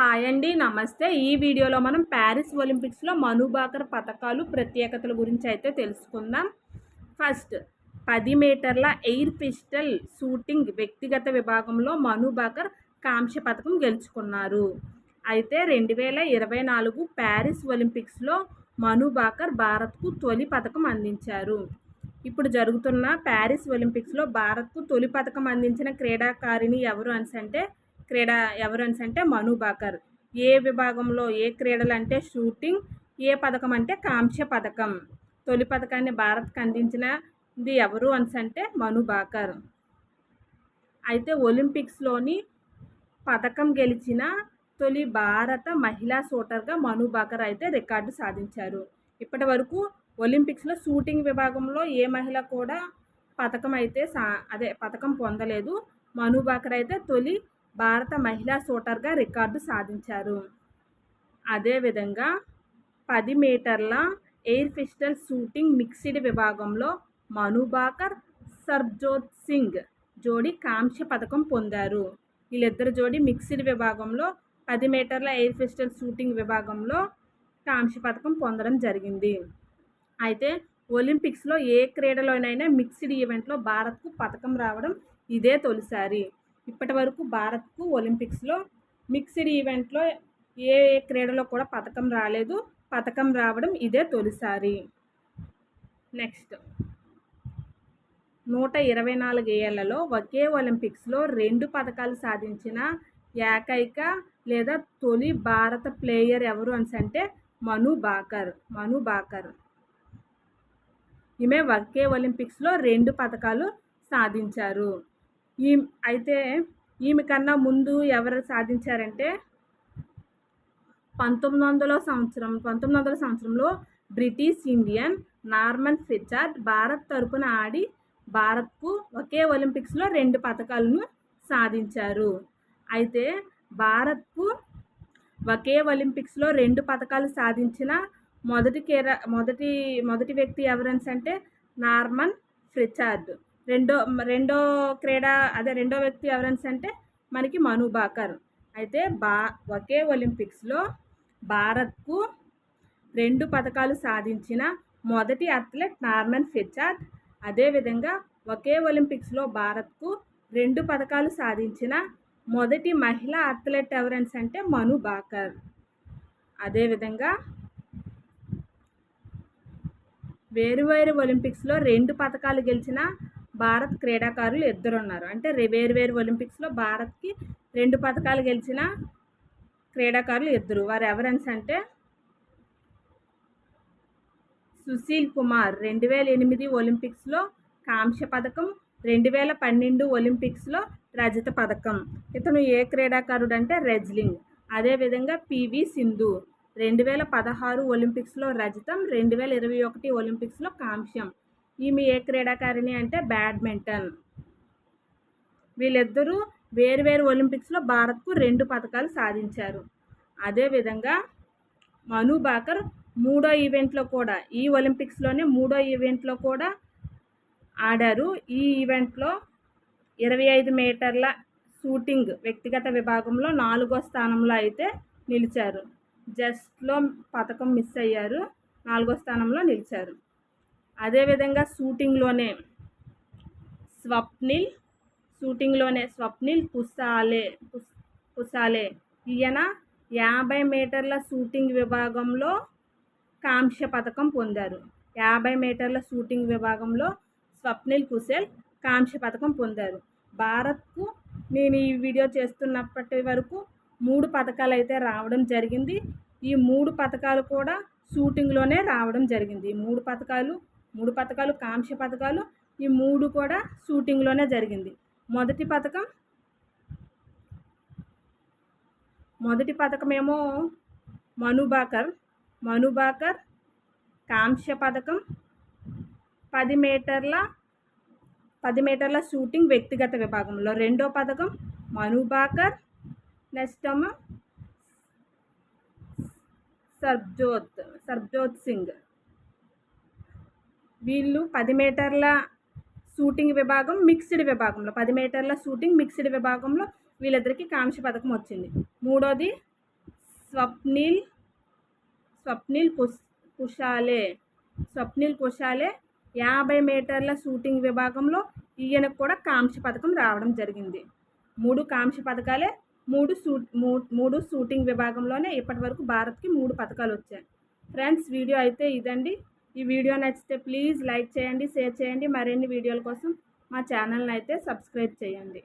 Hi అండి నమస్తే. ఈ వీడియోలో మనం ప్యారిస్ ఒలింపిక్స్లో మనుబాకర్ పథకాలు ప్రత్యేకతల గురించి అయితే తెలుసుకుందాం. ఫస్ట్ పది మీటర్ల ఎయిర్ పిస్టల్ షూటింగ్ వ్యక్తిగత విభాగంలో మనుబాకర్ కాంస్య పథకం గెలుచుకున్నారు. అయితే రెండు వేల ఇరవై నాలుగు ప్యారిస్ ఒలింపిక్స్లో మనుబాకర్ భారత్కు తొలి పథకం అందించారు. ఇప్పుడు జరుగుతున్న ప్యారిస్ ఒలింపిక్స్లో భారత్కు తొలి పథకం అందించిన క్రీడాకారిణి ఎవరు అని అంటే క్రీడ ఎవరు అని అంటే మను బాకర్. ఏ విభాగంలో ఏ క్రీడలు అంటే షూటింగ్ ఏ పథకం అంటే కాంస్య పథకం. తొలి పథకాన్ని భారత్కి అందించినది ఎవరు అని అంటే మను బాకర్. అయితే ఒలింపిక్స్లోని పథకం గెలిచిన తొలి భారత మహిళా షూటర్గా మను బాకర్ అయితే రికార్డు సాధించారు. ఇప్పటి వరకు ఒలింపిక్స్లో షూటింగ్ విభాగంలో ఏ మహిళ కూడా పథకం అయితే సా అదే పథకం పొందలేదు. మను బాకర్ అయితే తొలి భారత మహిళా షూటర్గా రికార్డు సాధించారు. అదేవిధంగా పది మీటర్ల ఎయిర్ పిస్టల్ షూటింగ్ మిక్స్డ్ విభాగంలో మనుబాకర్ సర్బ్జోత్ సింగ్ జోడి కాంస్య పథకం పొందారు. వీళ్ళిద్దరు జోడీ మిక్స్డ్ విభాగంలో పది మీటర్ల ఎయిర్ పిస్టల్ షూటింగ్ విభాగంలో కాంస్య పథకం పొందడం జరిగింది. అయితే ఒలింపిక్స్లో ఏ క్రీడలోనైనా మిక్స్డ్ ఈవెంట్లో భారత్కు పథకం రావడం ఇదే తొలిసారి. ఇప్పటి వరకు భారత్కు ఒలింపిక్స్లో మిక్స్డ్ ఈవెంట్లో ఏ ఏ క్రీడలో కూడా పథకం రాలేదు. పథకం రావడం ఇదే తొలిసారి. నెక్స్ట్. నూట ఇరవై నాలుగు ఏళ్ళలో ఒకే ఒలింపిక్స్లో రెండు పథకాలు సాధించిన ఏకైక లేదా తొలి భారత ప్లేయర్ ఎవరు అని అంటే మను బాకర్ మను బాకర్. ఈమె ఒకే ఒలింపిక్స్లో రెండు పథకాలు సాధించారు. ఈ అయితే ఈమె కన్నా ముందు ఎవరు సాధించారంటే పంతొమ్మిది వందల సంవత్సరం పంతొమ్మిది వందల సంవత్సరంలో British Indian Norman Pritchard Bharat తరపున ఆడి భారత్కు ఒకే ఒలింపిక్స్లో రెండు పథకాలను సాధించారు. అయితే భారత్కు ఒకే ఒలింపిక్స్లో రెండు పథకాలు సాధించిన మొదటి కేర మొదటి మొదటి వ్యక్తి ఎవరన్స్ అంటే నార్మన్ ఫ్రిచార్డ్ రెండో రెండో క్రీడ అదే రెండో వ్యక్తి ఎవరన్స్ అంటే మనకి మను బాకర్. అయితే బా ఒకే ఒలింపిక్స్లో భారత్కు రెండు పథకాలు సాధించిన మొదటి అథ్లెట్ నార్మన్ ఫిచార్డ్ అదేవిధంగా ఒకే ఒలింపిక్స్లో భారత్కు రెండు పథకాలు సాధించిన మొదటి మహిళా అథ్లెట్ ఎవరెన్స్ అంటే మను బాకర్. అదేవిధంగా వేరువేరు ఒలింపిక్స్లో రెండు పథకాలు గెలిచిన భారత్ క్రీడాకారులు ఇద్దరు ఉన్నారు అంటే వేరు వేరు ఒలింపిక్స్లో భారత్కి రెండు పథకాలు గెలిచిన క్రీడాకారులు ఇద్దరు. వారు ఎవరన్స్ అంటే సుశీల్ కుమార్. రెండు వేల ఎనిమిది ఒలింపిక్స్లో కాంస్య పథకం రెండు వేల పన్నెండు ఒలింపిక్స్లో రజత పథకం. ఇతను ఏ క్రీడాకారుడు అంటే రెజ్లింగ్ అదేవిధంగా పివి సింధు. రెండు వేల పదహారు ఒలింపిక్స్లో రజతం రెండు వేల ఇరవై ఒకటి ఒలింపిక్స్లో కాంస్యం ఈమె ఏ క్రీడాకారిణి అంటే బ్యాడ్మింటన్. వీళ్ళిద్దరూ వేరువేరు ఒలింపిక్స్లో భారత్కు రెండు పథకాలు సాధించారు. అదేవిధంగా మను బాకర్ మూడో ఈవెంట్లో కూడా ఈ ఒలింపిక్స్లోనే మూడో ఈవెంట్లో కూడా ఆడారు. ఈ ఈవెంట్లో ఇరవై ఐదు మీటర్ల షూటింగ్ వ్యక్తిగత విభాగంలో నాలుగో స్థానంలో అయితే నిలిచారు. జస్ట్లో పథకం మిస్ అయ్యారు. నాలుగో స్థానంలో నిలిచారు. అదేవిధంగా షూటింగ్లోనే స్వప్నిల్ షూటింగ్లోనే స్వప్నిల్ కుసాలే కుసాలే ఈయన యాభై మీటర్ల షూటింగ్ విభాగంలో కాంస్య పథకం పొందారు. యాభై మీటర్ల షూటింగ్ విభాగంలో స్వప్నిల్ కుసేల్ కాంస్య పథకం పొందారు. భారత్కు నేను ఈ వీడియో చేస్తున్నప్పటి వరకు మూడు పథకాలు అయితే రావడం జరిగింది. ఈ మూడు పథకాలు కూడా షూటింగ్లోనే రావడం జరిగింది. మూడు పథకాలు మూడు పథకాలు కాంక్ష పథకాలు ఈ మూడు కూడా షూటింగ్లోనే జరిగింది. మొదటి పథకం మొదటి పథకమేమో మనుబాకర్ మనుబాకర్ కాంక్ష పథకం పది మీటర్ల పది మీటర్ల షూటింగ్ వ్యక్తిగత విభాగంలో. రెండో పథకం మనుబాకర్ నెక్స్ట్ ఏమో సర్బ్జోత్ సర్బ్జోత్ సింగ్. వీళ్ళు పది మీటర్ల షూటింగ్ విభాగం మిక్స్డ్ విభాగంలో పది మీటర్ల షూటింగ్ మిక్స్డ్ విభాగంలో వీళ్ళిద్దరికి కాంస్య పథకం వచ్చింది. మూడోది స్వప్నిల్ స్వప్నిల్ కుష్ కుషాలే స్వప్నిల్ కుషాలే యాభై మీటర్ల షూటింగ్ విభాగంలో ఈయనకు కూడా కాంస్య పథకం రావడం జరిగింది. మూడు కాంస్య పథకాలే మూడు షూట్ మూడు షూటింగ్ విభాగంలోనే ఇప్పటి వరకు భారత్కి మూడు పథకాలు వచ్చాయి. ఫ్రెండ్స్ వీడియో అయితే ఇదండి. ఈ వీడియో నచ్చితే ప్లీజ్ లైక్ చేయండి షేర్ చేయండి. మరిన్ని వీడియోల కోసం మా ఛానల్ని అయితే సబ్స్క్రైబ్ చేయండి.